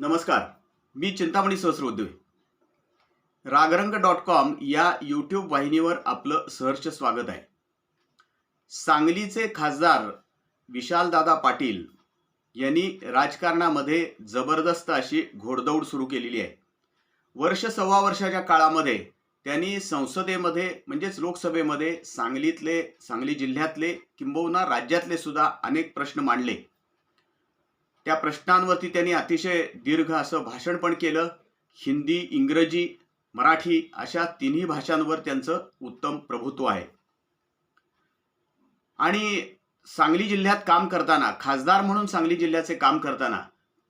नमस्कार मी Chintamani Sahasrodyogi Ragrang dot com या यूट्यूब वाहिनीवर आपलं सहर्ष स्वागत आहे. सांगलीचे खासदार विशालदादा पाटील यांनी राजकारणामध्ये जबरदस्त अशी घोडदौड सुरू केलेली आहे. वर्ष सव्वा वर्षाच्या काळामध्ये त्यांनी संसदेमध्ये म्हणजेच लोकसभेमध्ये सांगलीतले सांगली जिल्ह्यातले किंबहुना राज्यातले सुद्धा अनेक प्रश्न मांडले. त्या प्रश्नांवरती त्यांनी अतिशय दीर्घ असं भाषण पण केलं. हिंदी इंग्रजी मराठी अशा तिन्ही भाषांवर त्यांचं उत्तम प्रभुत्व आहे. आणि सांगली जिल्ह्यात काम करताना खासदार म्हणून सांगली जिल्ह्याचे काम करताना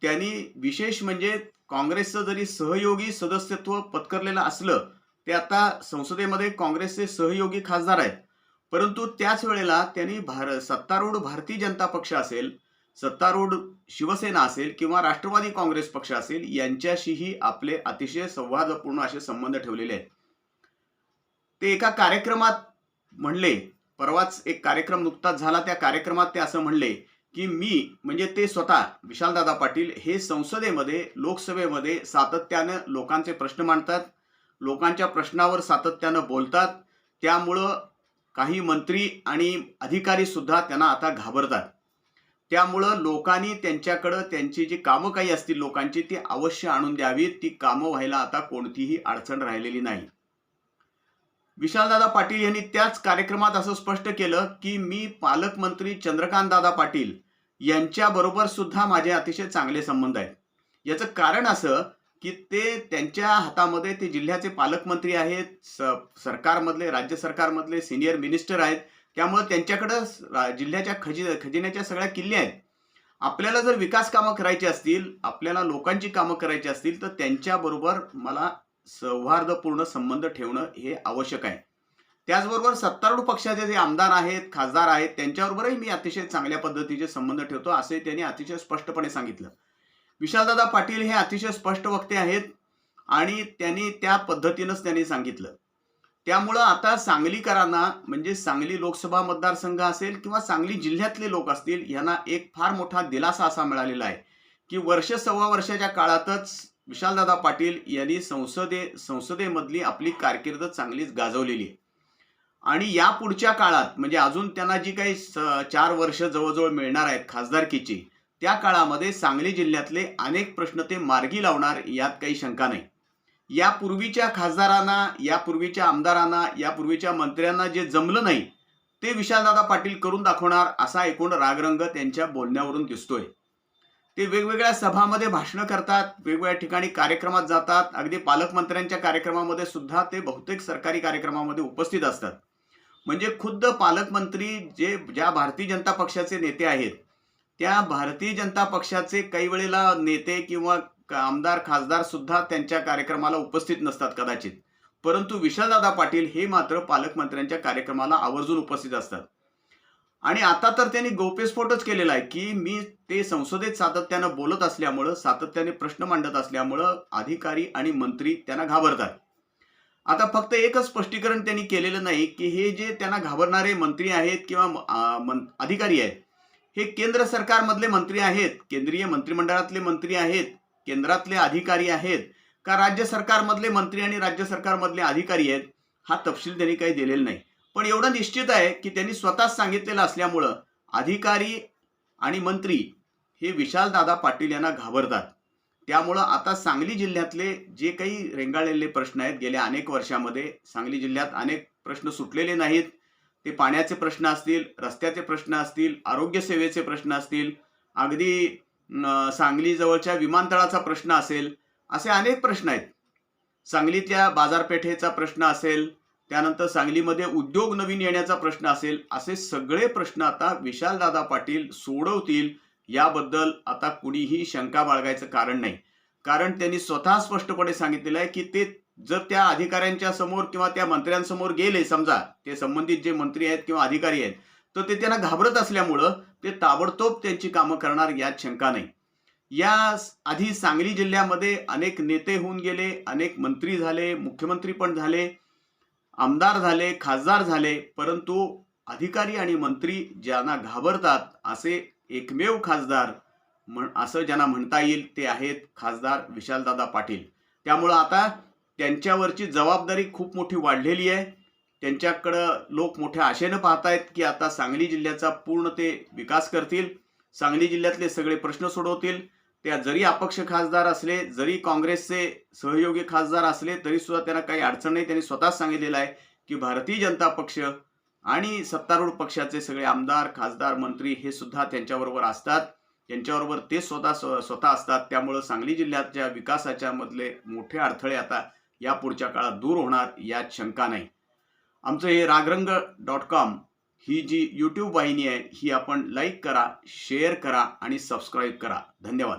त्यांनी विशेष म्हणजे काँग्रेसचं जरी सहयोगी सदस्यत्व पत्करलेलं असलं ते आता संसदेमध्ये काँग्रेसचे सहयोगी खासदार आहेत. परंतु त्याच वेळेला त्यांनी भार सत्तारूढ भारतीय जनता पक्ष असेल सत्तारूढ शिवसेना असेल किंवा राष्ट्रवादी काँग्रेस पक्ष असेल यांच्याशीही आपले अतिशय सौहार्दपूर्ण असे संबंध ठेवलेले आहेत. ते एका कार्यक्रमात म्हणले परवाच एक कार्यक्रम नुकताच झाला त्या कार्यक्रमात ते असं म्हणले की मी म्हणजे ते स्वतः विशालदादा पाटील हे संसदेमध्ये लोकसभेमध्ये सातत्यानं लोकांचे प्रश्न मांडतात लोकांच्या प्रश्नावर सातत्यानं बोलतात त्यामुळं काही मंत्री आणि अधिकारी सुद्धा त्यांना आता घाबरतात. त्यामुळं लोकांनी त्यांच्याकडं त्यांची जी कामं काही असतील लोकांची ती अवश्य आणून द्यावीत. ती कामं व्हायला आता कोणतीही अडचण राहिलेली नाही. विशालदादा पाटील यांनी त्याच कार्यक्रमात असं स्पष्ट केलं की मी पालकमंत्री चंद्रकांत दादा पाटील यांच्याबरोबर सुद्धा माझे अतिशय चांगले संबंध आहेत. याचं कारण असं की ते त्यांच्या हातामध्ये ते जिल्ह्याचे पालकमंत्री आहेत स सरकारमधले राज्य सरकारमधले सिनियर मिनिस्टर आहेत. त्यामुळे त्यांच्याकडं रा- जिल्ह्याच्या खजि खजिन्याच्या सगळ्या किल्ल्या आहेत. आपल्याला जर विकास कामं करायची असतील आपल्याला लोकांची कामं करायची असतील तर त्यांच्याबरोबर मला सौहार्दपूर्ण संबंध ठेवणं हे आवश्यक आहे. त्याचबरोबर सत्तारूढ पक्षाचे जे आमदार आहेत खासदार आहेत त्यांच्याबरोबरही मी अतिशय चांगल्या पद्धतीचे संबंध ठेवतो असे त्यांनी अतिशय स्पष्टपणे सांगितलं. विशालदादा पाटील हे अतिशय स्पष्ट वक्ते आहेत आणि त्यांनी त्या पद्धतीनंच त्यांनी सांगितलं. त्यामुळं आता सांगलीकरांना म्हणजे सांगली लोकसभा मतदारसंघ असेल किंवा सांगली जिल्ह्यातले लोक असतील यांना एक फार मोठा दिलासा असा मिळालेला आहे की वर्ष सव्वा वर्षाच्या काळातच विशालदादा पाटील यांनी संसदे संसदेमधली आपली कारकीर्द चांगलीच गाजवलेली आहे. आणि या पुढच्या काळात म्हणजे अजून त्यांना जी काही स- चार वर्ष जवळजवळ मिळणार आहेत खासदारकीची त्या काळामध्ये सांगली जिल्ह्यातले अनेक प्रश्न ते मार्गी लावणार यात काही शंका नाही. यापूर्वीच्या खासदारांना यापूर्वीच्या आमदारांना यापूर्वीच्या मंत्र्यांना जे जमलं नाही ते विशालदादा पाटील करून दाखवणार असा एकूण रागरंग त्यांच्या बोलण्यावरून दिसतोय. ते वेगवेगळ्या सभामध्ये भाषणं करतात वेगवेगळ्या ठिकाणी कार्यक्रमात जातात अगदी पालकमंत्र्यांच्या कार्यक्रमामध्ये सुद्धा ते बहुतेक सरकारी कार्यक्रमामध्ये उपस्थित असतात. म्हणजे खुद्द पालकमंत्री जे ज्या भारतीय जनता पक्षाचे नेते आहेत त्या भारतीय जनता पक्षाचे काही वेळेला नेते किंवा आमदार खासदार सुद्धा त्यांच्या कार्यक्रमाला उपस्थित नसतात कदाचित. परंतु विशालदादा पाटील हे मात्र पालकमंत्र्यांच्या कार्यक्रमाला आवर्जून उपस्थित असतात. आणि आता तर त्यांनी गौप्यस्फोटच केलेला आहे की मी ते संसदेत सातत्यानं बोलत असल्यामुळं सातत्याने प्रश्न मांडत असल्यामुळं अधिकारी आणि मंत्री त्यांना घाबरतात. आता फक्त एकच स्पष्टीकरण त्यांनी केलेलं नाही की हे जे त्यांना घाबरणारे मंत्री आहेत किंवा अधिकारी आहेत हे केंद्र सरकारमधले मंत्री आहेत केंद्रीय मंत्रिमंडळातले मंत्री आहेत केंद्रातले अधिकारी आहेत का राज्य सरकारमधले मंत्री आणि राज्य सरकारमधले अधिकारी आहेत हा तपशील त्यांनी काही दिलेला नाही. पण एवढं निश्चित आहे की त्यांनी स्वतःच सांगितलेलं असल्यामुळं अधिकारी आणि मंत्री हे विशालदादा पाटील यांना घाबरतात. त्यामुळं आता सांगली जिल्ह्यातले जे काही रेंगाळलेले प्रश्न आहेत गेल्या अनेक वर्षामध्ये सांगली जिल्ह्यात अनेक प्रश्न सुटलेले नाहीत. ते पाण्याचे प्रश्न असतील रस्त्याचे प्रश्न असतील आरोग्यसेवेचे प्रश्न असतील अगदी सांगलीजवळच्या सांगली जवळच्या विमानतळाचा प्रश्न असेल असे अनेक प्रश्न आहेत. सांगलीतल्या बाजारपेठेचा प्रश्न असेल त्यानंतर सांगलीमध्ये उद्योग नवीन येण्याचा प्रश्न असेल असे सगळे प्रश्न आता विशालदादा पाटील सोडवतील. याबद्दल आता कुणीही शंका बाळगायचं कारण नाही. कारण त्यांनी स्वतः स्पष्टपणे सांगितलेलं आहे की ते जर त्या अधिकाऱ्यांच्या समोर किंवा त्या मंत्र्यांसमोर गेले समजा ते संबंधित जे मंत्री आहेत किंवा अधिकारी आहेत तर ते त्यांना घाबरत असल्यामुळं ते ताबडतोब त्यांची कामं करणार यात शंका नाही. या आधी सांगली जिल्ह्यामध्ये अनेक नेते होऊन गेले अनेक मंत्री झाले मुख्यमंत्री पण झाले आमदार झाले खासदार झाले परंतु अधिकारी आणि मंत्री ज्यांना घाबरतात असे एकमेव खासदार म्हण असं ज्यांना म्हणता येईल ते आहेत खासदार विशालदादा पाटील. त्यामुळं आता त्यांच्यावरची जबाबदारी खूप मोठी वाढलेली आहे. त्यांच्याकडं लोक मोठ्या आशेनं पाहतायत की आता सांगली जिल्ह्याचा पूर्ण ते विकास करतील. सांगली जिल्ह्यातले सगळे प्रश्न सोडवतील. त्या जरी अपक्ष खासदार असले जरी काँग्रेसचे सहयोगी खासदार असले तरी सुद्धा त्यांना काही अडचण नाही. त्यांनी स्वतःच सांगितलेलं आहे की भारतीय जनता पक्ष आणि सत्तारूढ पक्षाचे सगळे आमदार खासदार मंत्री हे सुद्धा त्यांच्याबरोबर असतात. त्यांच्याबरोबर ते स्वतः स्व- स्वतः असतात. त्यामुळं सांगली जिल्ह्याच्या विकासाच्या मधले मोठे अडथळे आता या पुढच्या काळात दूर होणार यात शंका नाही. आमचं हे रागरंग डॉट कॉम ही जी यूट्यूब वाहिनी आहे ही आपण लाईक करा शेअर करा आणि सबस्क्राईब करा. धन्यवाद.